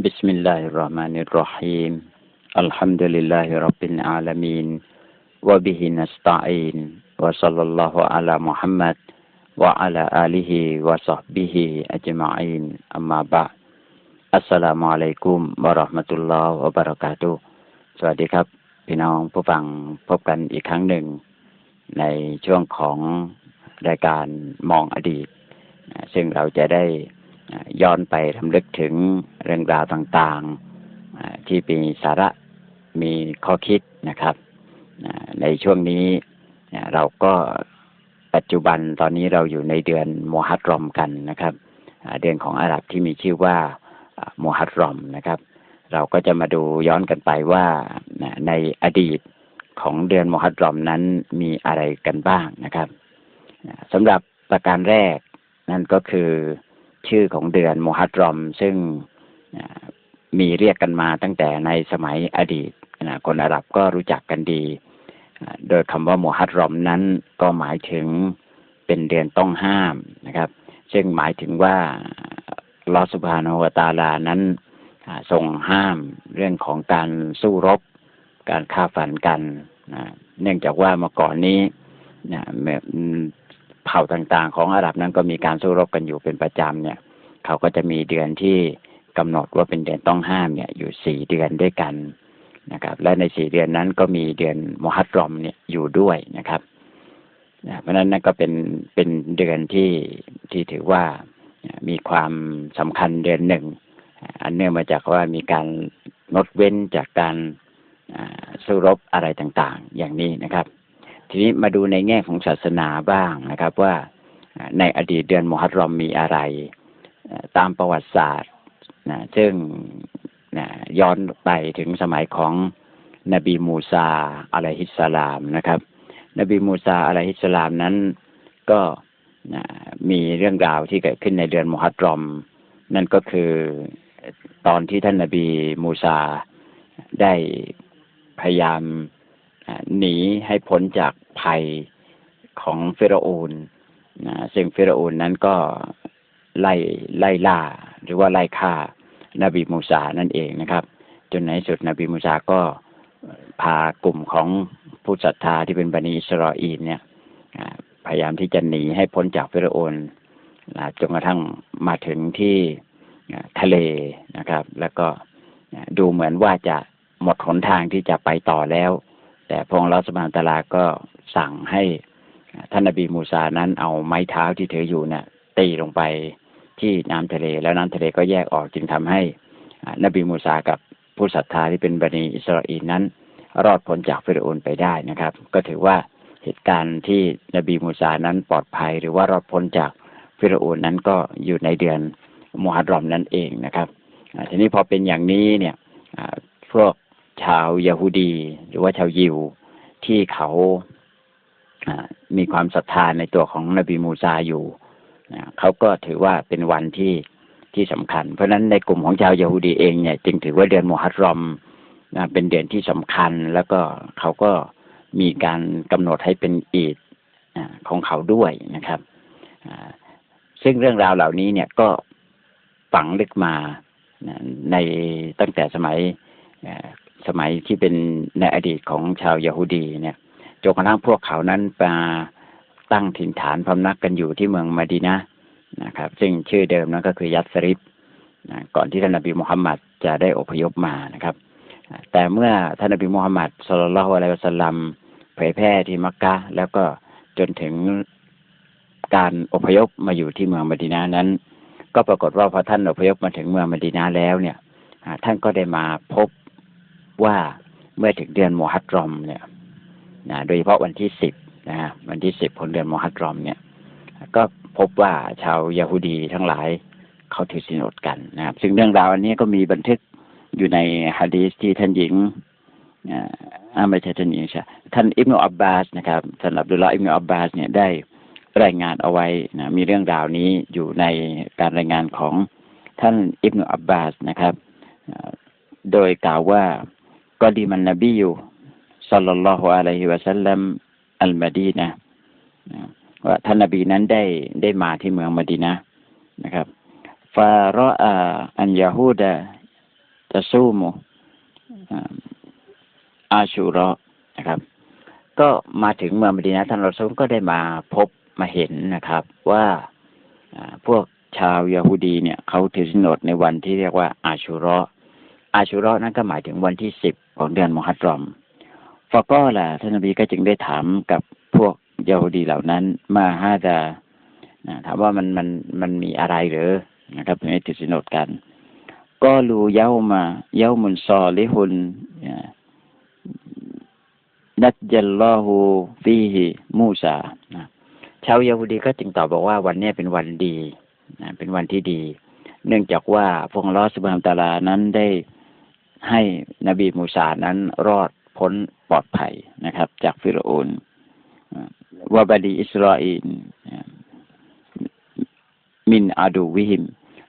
بسم الله الرحمن الرحيم الحمد لله رب العالمين وبه نستعين وصلى الله على محمد وعلى آله وصحبه أجمعين أما بعد السلام عليكم ورحمة الله وبركاته สวัสดีครับ พี่น้องผู้ฟังพบกันอีกครั้งหนึ่ง ในช่วงของรายการมองอดีต ซึ่งเราจะได้ ย้อนไปทำลึกถึงเรื่องราวต่างๆ ที่มีสาระมีข้อคิดนะครับ ในช่วงนี้เราก็ปัจจุบันตอนนี้เราอยู่ในเดือนโมฮัตรอมกันนะครับเดือนของอาหรับที่มีชื่อว่าโมฮัตรอมนะครับ เราก็จะมาดูย้อนกันไปว่าในอดีตของเดือนโมฮัตรอมนั้นมีอะไรกันบ้างนะครับสำหรับประการแรกนั่นก็คือ ชื่อของเดือนโมฮัตรอม ซึ่งมีเรียกกันมาตั้งแต่ในสมัยอดีตคนอาหรับก็รู้จักกันดี โดยคำว่าโมฮัตรอมนั้นก็หมายถึงเป็นเดือนต้องห้ามนะครับ ซึ่งหมายถึงว่าลอสุภานวตาลานั้นทรงห้ามเรื่องของการสู้รบ การฆ่าฝันกัน เนื่องจากว่าเมื่อก่อนนี้ เผ่าต่างๆ ของอาหรับนั้นก็มีการสู้รบกันอยู่เป็นประจำเนี่ย เขาก็จะมีเดือนที่กำหนดว่าเป็นเดือนต้องห้ามเนี่ยอยู่สี่เดือนด้วยกันนะครับ และในสี่เดือนนั้นก็มีเดือนมฮัตรอมเนี่ยอยู่ด้วยนะครับเพราะนั้นนั่นก็เป็นเป็นเดือนที่ที่ถือว่ามีความสำคัญเดือนหนึ่ง อันเนื่องมาจากว่ามีการงดเว้นจากการสู้รบอะไรต่างๆ อย่างนี้นะครับ ทีนี้มาดูในแง่ของศาสนาบ้างนะครับว่าในอดีตเดือนมหัรอมมีอะไร ตามประวัติศาสตร์นะซึ่งนะย้อนไปถึงสมัยของนบีมูซาอะลัยฮิสสลามนะครับ นบีมูซาอะลัยฮิสสลามนั้นก็นะมีเรื่องราวที่เกิดขึ้นในเดือนมหัรอม นั่นก็คือตอนที่ท่านนบีมูซาได้พยายาม หนีให้พ้นจากภัยของเฟโรโอนนะซึ่งเฟโรโอนนั้นก็ไล่ไล่ล่า หรือว่าไล่ฆ่านบีมูซานั่นเองนะครับ จนในสุดนบีมูซาก็พากลุ่มของผู้ศรัทธาที่เป็นบันิอิสราเอลเนี่ยพยายามที่จะหนีให้พ้นจากเฟโรโอนจนกระทั่งมาถึงที่ทะเลนะครับ แล้วก็ดูเหมือนว่าจะหมดหนทางที่จะไปต่อแล้ว แต่พระองค์ลอสมานตลาก็สั่งให้ท่านนบีมูซานั้นเอาไม้เท้าที่ถืออยู่เนี่ยตีลงไปที่น้ำทะเล แล้วน้ำทะเลก็แยกออกจึงทำให้นบีมูซากับผู้ศรัทธาที่เป็นบันิอิสราเอลนั้น รอดพ้นจากฟิรโอนไปได้นะครับ ก็ถือว่าเหตุการณ์ที่นบีมูซานั้นปลอดภัย หรือว่ารอดพ้นจากฟิรโอนนั้นก็อยู่ในเดือนมุฮัรรอมนั่นเองนะครับทีนี้พอเป็นอย่างนี้เนี่ยพวก ชาวยาฮูดี หรือว่าชาวยิวที่เขามีความศรัทธาในตัวของนบีมูซาอยู่เขาก็ถือว่าเป็นวันที่ที่สำคัญ เพราะฉะนั้นในกลุ่มของชาวยาฮูดีเองเนี่ยจึงถือว่าเดือนมุฮัรรอมนะเป็นเดือนที่สำคัญ แล้วก็เขาก็มีการกำหนดให้เป็นอีดของเขาด้วยนะครับซึ่งเรื่องราวเหล่านี้เนี่ยก็ฝังลึกมาในตั้งแต่สมัย สมัยที่เป็นในอดีตของชาวยาฮูดีเนี่ยจนกระทั่งพวกเขานั้นมาตั้งถิ่นฐานพำนักกันอยู่ที่เมืองมาดีนะนะครับ ซึ่งชื่อเดิมนั้นก็คือยัสริบนะก่อนที่ท่านนบีมุฮัมมัดจะได้อพยพมานะครับ แต่เมื่อท่านนบีมุฮัมมัดสุลลัลฮุอะลัยฮิวสัลลัมเผยแพร่ที่มักกะแล้วก็จนถึงการอพยพมาอยู่ที่เมืองมดีนานั้น ก็ปรากฏว่าพอท่านอพยพมาถึงเมืองมดีนาแล้วเนี่ยท่านก็ได้มาพบ ว่าเมื่อถึงเดือนโมฮัตรอมเนี่ยนะโดยเฉพาะวันที่สิบนะฮะวันที่สิบของเดือนโมฮัตรอมเนี่ย ก็พบว่าชาวยาฮูดีทั้งหลายเขาถือสินอดกันนะครับ ซึ่งเรื่องราวอันนี้ก็มีบันทึกอยู่ในฮะดีสที่ท่านหญิงอ่าไม่ใช่ท่านหญิงใช่ท่านอิบนุอับบาสนะครับท่านอับดุลลาอิบนุอับบาสเนี่ยได้รายงานเอาไว้นะมีเรื่องราวนี้อยู่ในการรายงานของท่านอิบนุอับบาสนะครับ โดยกล่าวว่า ก็ดีมันนบีอยู่สัลลัลลอฮุอะลัยฮิวะสัลลัมอัลมาดีนะว่าท่านนบีนั้นได้ได้มาที่เมืองมาดีนะนะครับฟารออาอันยาฮูดะจะสู้มุอาชูรอนะครับ ก็มาถึงเมืองมดีนะท่านรอซูลก็ได้มาพบมาเห็นนะครับ ว่าพวกชาวยาฮูดีเนี่ยเขาถือสินอดในวันที่เรียกว่าอาชูรอ อาชูรอนั่นก็หมายถึงวันที่สิบของเดือนมหัตรอมฟาก็ล่ะท่านนบีก็จึงได้ถามกับพวกยาฮูดีเหล่านั้น มาฮาดาถามว่ามันมันมันมีอะไรหรือนะครับถึงได้ถือสินอดกัน ก็รู้เย้ามาเย้ามุนซอลิฮุนนัจจัลลอฮูฟีฮิมูซาชาวยาฮูดีก็จึงตอบบอกว่าวันนี้เป็นวันดีนะเป็นวันที่ดี เนื่องจากว่าพงลอสบามตาลานั้นได้ ให้นบีมูซานั้นรอดพ้นปลอดภัยนะครับ จากฟิรโอนวาบดีอิสราเอลมินอาดูวิหิม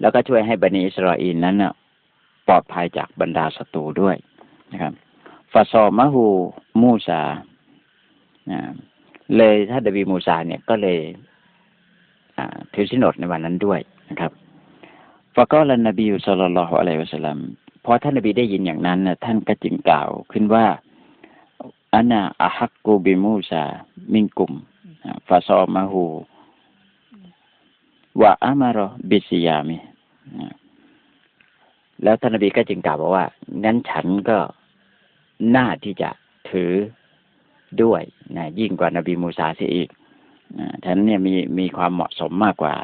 แล้วก็ช่วยให้บันิอิสราเอลนั้นปลอดภัยจากบรรดาศัตรูด้วยนะครับฟาซอมะฮูมูซาเลยถ้าดบีมูซาเนี่ยก็เลยถือสินอดในวันนั้นด้วยนะครับฟะก็ลนบีสุลลัลฮุอะลัยวะสัลลัม อท่านนบีได้ยินอย่างนั้นนะท่านก็จึงกล่าวขึ้นว่าอันาอะฮักกูบิมูซามิงกุมฟาซอมาหูวะอามารอบิสยามิแล้วท่านนบีก็จึงกล่าวบอกว่างั้นฉันก็น่าที่จะถือด้วยนะยิ่งกว่านบีมูซาเสียอีกท่านเนี่ยมีมีความเหมาะสมมากกว่า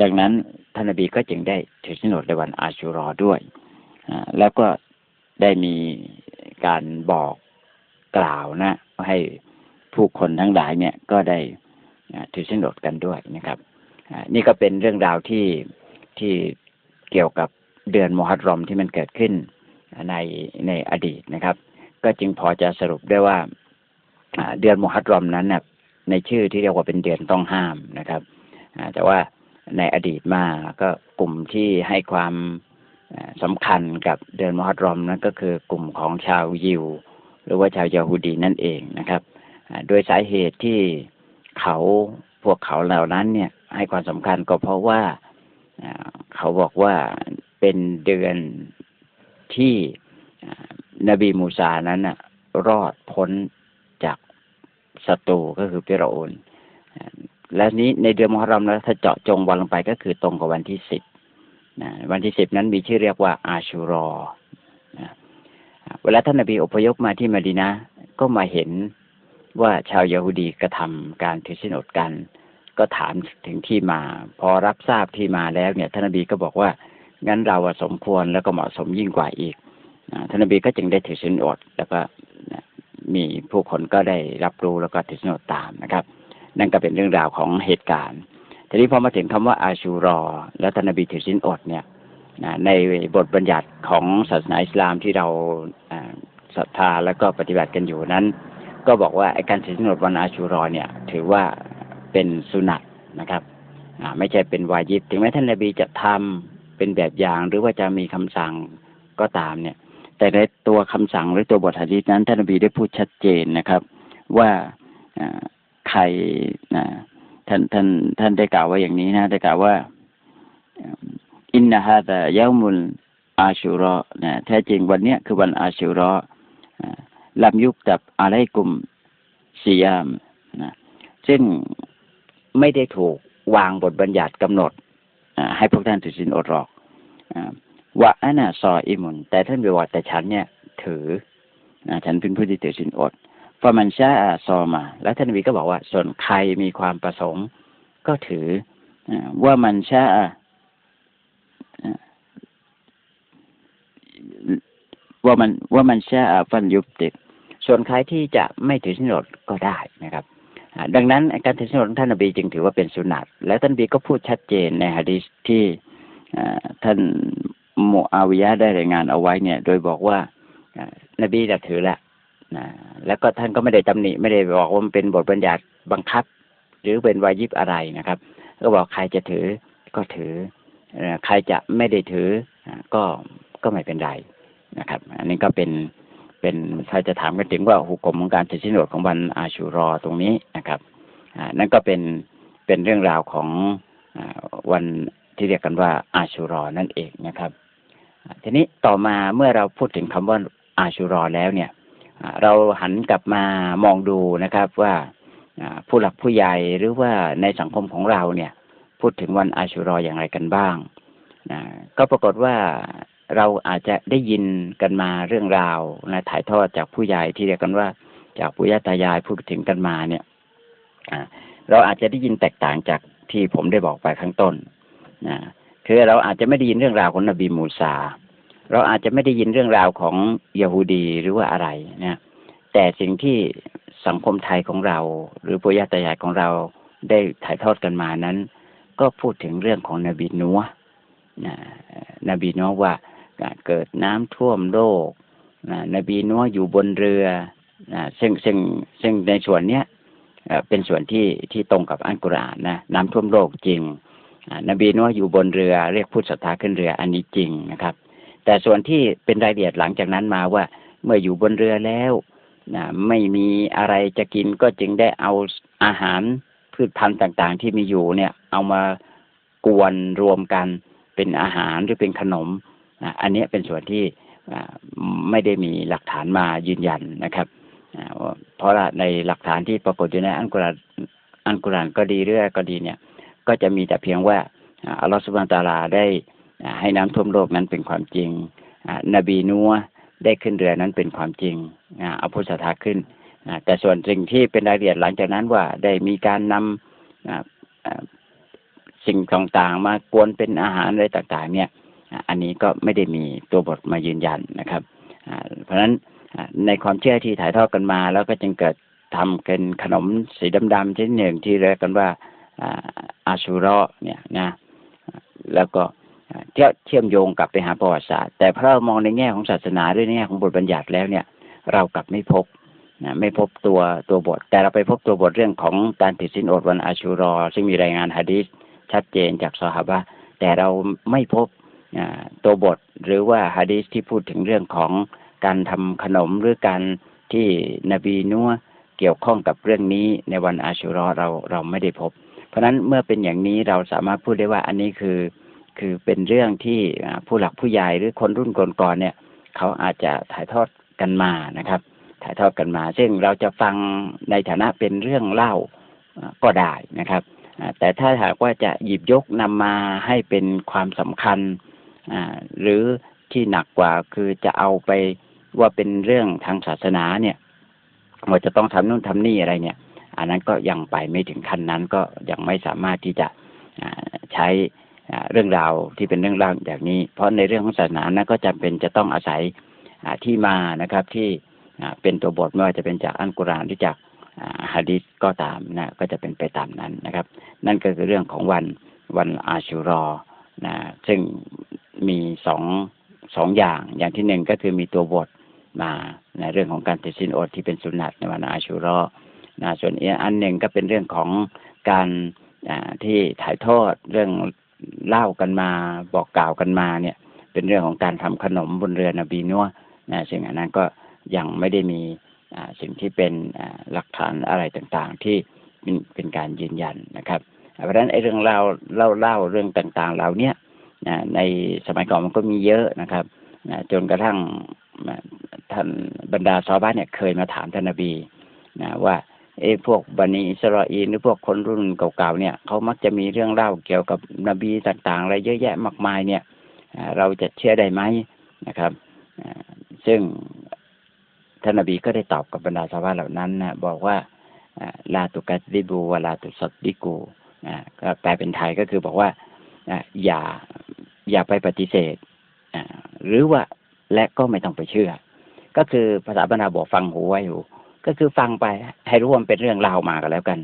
ดังนั้นท่านนบีก็จึงได้ถือสนดในวันอาชูรอด้วย แล้วก็ได้มีการบอกกล่าวนะให้ผู้คนทั้งหลายเนี่ยก็ได้ถือสินอดกันด้วยนะครับนี่ก็เป็นเรื่องราวที่ที่เกี่ยวกับเดือนมหัรรอมที่มันเกิดขึ้นในในอดีตนะครับ ก็จึงพอจะสรุปได้ว่าเดือนมหัรรอมนั้นนะในชื่อที่เรียกว่าเป็นเดือนต้องห้ามนะครับแต่ว่าในอดีตมาก็กลุ่มที่ให้ความ สำคัญกับเดือนมหัรรอมนั้นก็คือกลุ่มของชาวยิว หรือว่าชาวยาฮูดีนั่นเองนะครับโดยสาเหตุที่เขาพวกเขาเหล่านั้นเนี่ยให้ความสำคัญก็เพราะว่าเขาบอกว่าเป็นเดือนที่นบีมูซานั้นรอดพ้นจากศัตรูก็คือพิรโอนและนี้ในเดือนมหรอมแล้วถ้าเจาะจงวันลงไปก็คือตรงกับวันที่สิบ นะวันที่สิบนั้นมีชื่อเรียกว่าอาชูรอนะเวลาท่านนบีอพยพมาที่มาดีนะก็มาเห็นว่าชาวยาฮูดีกระทำการถือสินอดกัน ก็ถามถึงที่มา พอรับทราบที่มาแล้วเนี่ยท่านนบีก็บอกว่างั้นเราสมควรแล้วก็เหมาะสมยิ่งกว่าอีกท่านนบีก็จึงได้ถือสินอด แล้วก็มีผู้คนก็ได้รับรู้แล้วก็ถือสินอดตามนะครับ นั่นก็เป็นเรื่องราวของเหตุการณ์ ทีนี้พอมาถึงคำว่าอาชูรอ และท่านนบีถือสินอดเนี่ยในบทบัญญัติของศาสนาอิสลามที่เราศรัทธาแล้วก็ปฏิบัติกันอยู่นั้น ก็บอกว่าการถือสินอดวันอาชูรอเนี่ย ถือว่าเป็นสุนัตนะครับไม่ใช่เป็นวาญิบถึงแม้ท่านนบีจะทำเป็นแบบอย่างหรือว่าจะมีคำสั่งก็ตามเนี่ย แต่ในตัวคำสั่งหรือตัวบทหะดีษนั้นท่านนบีได้พูดชัดเจนนะครับ ว่าใคร ท่านท่านท่านได้กล่าวว่าอย่างนี้นะได้กล่าวว่า อินนาฮาตะยามุลอาชูรอนะแท้จริงวันเนี้ยคือวันอาชูรอลำยุกกับอะไรกลุ่มสียามนะซึ่งไม่ได้ถูกวางบทบัญญัติกำหนดให้พวกท่านถือศีลอดหรอกว่าอันน่ะซออิมุนแต่ท่านบอกว่าแต่ฉันเนี่ย ถือฉันเป็นผู้ที่ถือศีลอด ฟอมันชาซอมา แล้วท่านบีก็บอกว่า ส่วนใครมีความประสงค์ ก็ถือว่ามันชาว่ามันว่ามันชาฟันยุบติดส่วนใครที่จะไม่ถือสินอดก็ได้นะครับดังนั้นการถือสินอดท่านนบีจึงถือว่าเป็นสุนัตและท่านนบีก็พูดชัดเจนในฮะดีษที่ท่านโมอาวิยะได้รายงานเอาไว้เนี่ย โดยบอกว่านบีจะถือละ นะแล้วก็ท่านก็ไม่ได้ตำหนิไม่ได้บอกว่ามันเป็นบทบัญญัติบังคับ หรือเป็นวายิบอะไรนะครับ ก็บอกใครจะถือก็ถือใครจะไม่ได้ถือก็ก็ไม่เป็นไรนะครับ อันนี้ก็เป็นเป็นถ้าจะถามกันถึงว่าหุกกลมของการถือสินอดของวันอาชูรอตรงนี้นะครับนั่นก็เป็นเป็นเรื่องราวของวันที่เรียกกันว่าอาชูรอนั่นเองนะครับ ทีนี้ต่อมาเมื่อเราพูดถึงคำว่าอาชูรอแล้วเนี่ย เราหันกลับมามองดูนะครับว่าผู้หลักผู้ใหญ่หรือว่าในสังคมของเราเนี่ย พูดถึงวันอาชูรออย่างไรกันบ้างนะก็ปรากฏว่าเราอาจจะได้ยินกันมาเรื่องราวนะถ่ายทอดจากผู้ใหญ่ที่เรียกกันว่า จากปู่ย่าตายายพูดถึงกันมาเนี่ยเราอาจจะได้ยินแตกต่างจากที่ผมได้บอกไปข้างต้นนะคือเราอาจจะไม่ได้ยินเรื่องราวของนบีมูซา เราอาจจะไม่ได้ยินเรื่องราวของยาฮูดีหรือว่าอะไรนะแต่สิ่งที่สังคมไทยของเรา หรือปู่ย่าตายายของเราได้ถ่ายทอดกันมานั้น ก็พูดถึงเรื่องของนบีนัวนะนบีนัวว่าเกิดน้ำท่วมโลกนะนบีนัวอยู่บนเรือนะซึ่งซึ่งซึ่งในส่วนเนี้ยเป็นส่วนที่ที่ตรงกับอัลกุรอานนะน้ำท่วมโลกจริงนบีนัวอยู่บนเรือเรียกผู้ศรัทธาขึ้นเรืออันนี้จริงนะครับ แต่ส่วนที่เป็นรายละเอียดหลังจากนั้นมาว่า เมื่ออยู่บนเรือแล้วนะไม่มีอะไรจะกินก็จึงได้เอาอาหารพืชพันธุ์ต่างๆ ที่มีอยู่เนี่ยเอามากวนรวมกันเป็นอาหารหรือเป็นขนมนะอันนี้เป็นส่วนที่ไม่ได้มีหลักฐานมายืนยันนะครับ เพราะในหลักฐานที่ปรากฏอยู่ในอัลกุรานอัลกุรานก็ดีเรื่องก็ดีเนี่ย ก็จะมีแต่เพียงว่าอัลลอฮฺสุบานตาลาได้ ให้น้ำท่วมโลกนั้นเป็นความจริงนบีนัวได้ขึ้นเรือนั้นเป็นความจริงอ่าเอาผู้ศรัทาขึ้น แต่ส่วนสิ่งที่เป็นรายละเอียดหลังจากนั้นว่าได้มีการนำอ่าสิ่งต่างๆ มากวนเป็นอาหารอะไรต่างๆ เนี่ยอันนี้ก็ไม่ได้มีตัวบทมายืนยันนะครับ เพราะฉะนั้นในความเชื่อที่ถ่ายทอดกันมา แล้วก็จึงเกิดทำเป็นขนมสีดำๆชนิดหนึ่งที่เรียกกันว่าอาชูรอเนี่ยนะแล้วก็ เที่ยวเชื่อมโยงกลับไปหาประวัติศาสตร์ แต่พอเรามองในแง่ของศาสนาด้วยในแง่ของบทบัญญัติแล้วเนี่ย เรากลับไม่พบนะไม่พบตัวตัวบท แต่เราไปพบตัวบทเรื่องของการติดสินอดวันอาชูรอ ซึ่งมีรายงานฮะดีษชัดเจนจากซอฮาบะแต่เราไม่พบตัวบทหรือว่าฮะดีษที่พูดถึงเรื่องของการทำขนมหรือการที่นบีนัวเกี่ยวข้องกับเรื่องนี้ในวันอาชูรอเราเราไม่ได้พบ เพราะฉะนั้นเมื่อเป็นอย่างนี้เราสามารถพูดได้ว่าอันนี้คือ คือเป็นเรื่องที่ผู้หลักผู้ใหญ่หรือคนรุ่นก่อนๆเนี่ย เขาอาจจะถ่ายทอดกันมานะครับ ถ่ายทอดกันมา ซึ่งเราจะฟังในฐานะเป็นเรื่องเล่าก็ได้นะครับ แต่ถ้าหากว่าจะหยิบยกนำมาให้เป็นความสำคัญหรือที่หนักกว่าคือจะเอาไปว่าเป็นเรื่องทางศาสนาเนี่ยว่าจะต้องทำนู่นทำนี่อะไรเนี่ย อันนั้นก็ยังไปไม่ถึงขั้นนั้นก็ยังไม่สามารถที่จะใช้ เรื่องราวที่เป็นเรื่องราวอย่างนี้ เพราะในเรื่องของศาสนานั้นก็จำเป็นจะต้องอาศัยที่มานะครับที่เป็นตัวบทไม่ว่าจะเป็นจากอัลกุรอานหรือจากฮะดิษก็ตามนะก็จะเป็นไปตามนั้นนะครับ นั่นก็คือเรื่องของวันวันอาชูรอนะซึ่งมีสองสองอย่างอย่างที่หนึ่งก็คือมีตัวบทมาในเรื่องของการติดสินอดที่เป็นสุนัตในวันอาชูรอนะส่วนอีกอันหนึ่งก็เป็นเรื่องของการที่ถ่ายทอดเรื่อง เล่ากันมาบอกกล่าวกันมาเนี่ย เป็นเรื่องของการทำขนมบนเรือนบีนัวนะสิ่งอันนั้นก็ยังไม่ได้มีสิ่งที่เป็นหลักฐานอะไรต่างๆ ที่เป็นการยืนยันนะครับเพราะฉะนั้นไอ้เรื่องเล่าเล่าเล่าเรื่องต่างๆเหล่านี้ในสมัยก่อนมันก็มีเยอะนะครับจนกระทั่งท่านบรรดาชาวบ้านเนี่ยเคยมาถามท่านนบีนะว่า เอ้พวกบันิอิสราเอลหรือพวกคนรุ่นเก่าๆเนี่ยเขามักจะมีเรื่องเล่าเกี่ยวกับนบีต่างๆ อะไรเยอะแยะมากมายเนี่ยเราจะเชื่อได้ไหมนะครับซึ่งท่านนบีก็ได้ตอบกับบรรดาชาวบ้านเหล่านั้นนะบอกว่าลาตุกัสดิบูวลาตุสดดิกูก็แปลเป็นไทยก็คือบอกว่าอย่าอย่าไปปฏิเสธหรือว่าและก็ไม่ต้องไปเชื่อ ก็คือภาษาบรรดาบอกฟังหูไว้หู ก็คือฟังไปให้รู้ว่าเป็นเรื่องราวมากันแล้วกัน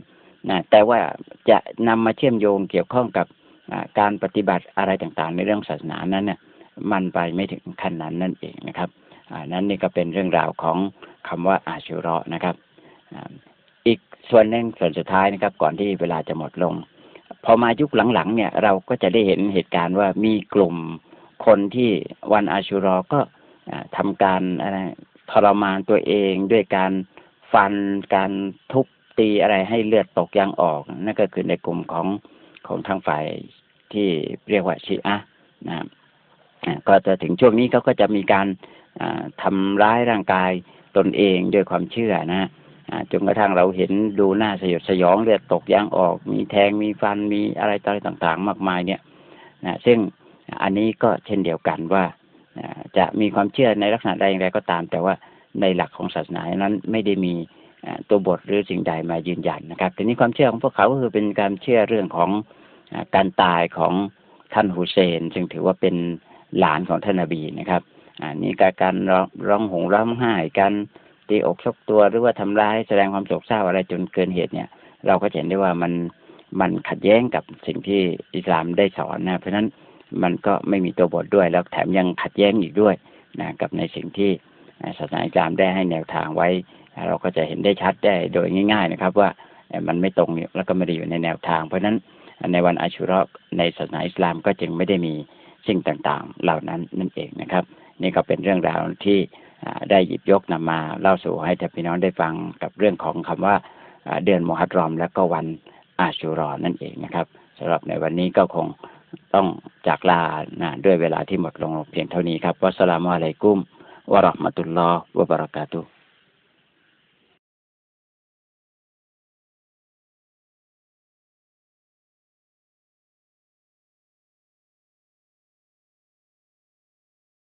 นะแต่ว่าจะนำมาเชื่อมโยงเกี่ยวข้องกับการปฏิบัติอะไรต่างๆ ในเรื่องศาสนานั้นเนี่ยมันไปไม่ถึงขั้นนั้นนั่นเองนะครับนั้นนี่ก็เป็นเรื่องราวของคำว่าอาชุระนะครับอีกส่วนหนึ่งส่วนสุดท้ายนะครับ ก่อนที่เวลาจะหมดลง พอมายุคหลังๆ เนี่ย เราก็จะได้เห็นเหตุการณ์ว่ามีกลุ่มคนที่วันอาชุรอก็ทำการอะไรทรมานตัวเองด้วยการ ฟันการทุบตีอะไรให้เลือดตกยางออก นั่นก็คือในกลุ่มของของทางฝ่ายที่เรียกว่าชีอะนะก็จะถึงช่วงนี้เขาก็จะมีการทำร้ายร่างกายตนเองด้วยความเชื่อนะจนกระทั่งเราเห็นดูหน้าสยดสยองเลือดตกยางออก มีแทงมีฟันมีอะไรต่างๆ มากมายเนี่ยนะซึ่งอันนี้ก็เช่นเดียวกันว่าจะมีความเชื่อในลักษณะใดอย่างไรก็ตาม แต่ว่า ในหลักของศาสนานั้นไม่ได้มีตัวบทหรือสิ่งใดมายืนยันนะครับทีนี้ความเชื่อของพวกเขาก็คือเป็นการเชื่อเรื่องของการตายของท่านฮุเซน ซึ่งถือว่าเป็นหลานของท่านนบีนะครับอันนี้การร้องหงร้องไห้การตีอกชกตัวหรือว่าทำร้ายแสดงความโศกเศร้าอะไรจนเกินเหตุเนี่ย เราก็เห็นได้ว่ามันมันขัดแย้งกับสิ่งที่อิสลามได้สอนนะ เพราะฉะนั้นมันก็ไม่มีตัวบทด้วยแล้วแถมยังขัดแย้งอีกด้วยนะกับในสิ่งที่ ศาสนาอิสลามได้ให้แนวทางไว้ เราก็จะเห็นได้ชัดได้โดยง่าย ๆนะครับ ว่ามันไม่ตรงแล้วก็ไม่ได้อยู่ในแนวทาง เพราะฉะนั้นในวันอาชุรอในศาสนาอิสลามก็จึงไม่ได้มีสิ่งต่างๆ เหล่านั้นนั่นเองนะครับ นี่ก็เป็นเรื่องราวที่ได้หยิบยกนำมาเล่าสู่ให้ท่านพี่น้องได้ฟังกับเรื่องของคำว่าเดือนมหัตรอม และก็วันอาชุรอนั่นเองนะครับสำหรับในวันนี้ก็คงต้องจากลานะด้วยเวลาที่หมดลงเพียงเท่านี้ครับวัสสลามุอะลัยกุม วะ